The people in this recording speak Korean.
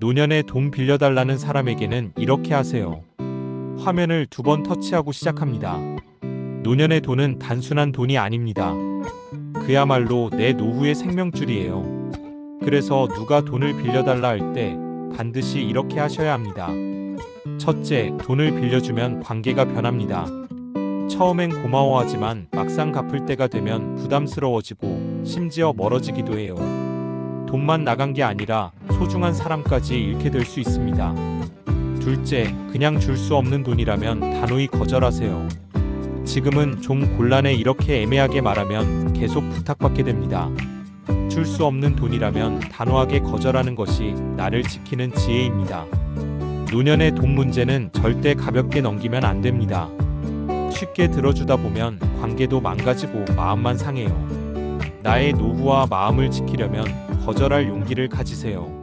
노년에 돈 빌려달라는 사람에게는 이렇게 하세요. 화면을 두 번 터치하고 시작합니다. 노년의 돈은 단순한 돈이 아닙니다. 그야말로 내 노후의 생명줄이에요. 그래서 누가 돈을 빌려달라 할 때 반드시 이렇게 하셔야 합니다. 첫째, 돈을 빌려주면 관계가 변합니다. 처음엔 고마워하지만 막상 갚을 때가 되면 부담스러워지고 심지어 멀어지기도 해요. 돈만 나간 게 아니라 소중한 사람까지 잃게 될 수 있습니다. 둘째, 그냥 줄 수 없는 돈이라면 단호히 거절하세요. 지금은 좀 곤란해 이렇게 애매하게 말하면 계속 부탁받게 됩니다. 줄 수 없는 돈이라면 단호하게 거절하는 것이 나를 지키는 지혜입니다. 노년의 돈 문제는 절대 가볍게 넘기면 안 됩니다. 쉽게 들어주다 보면 관계도 망가지고 마음만 상해요. 나의 노후와 마음을 지키려면 거절할 용기를 가지세요.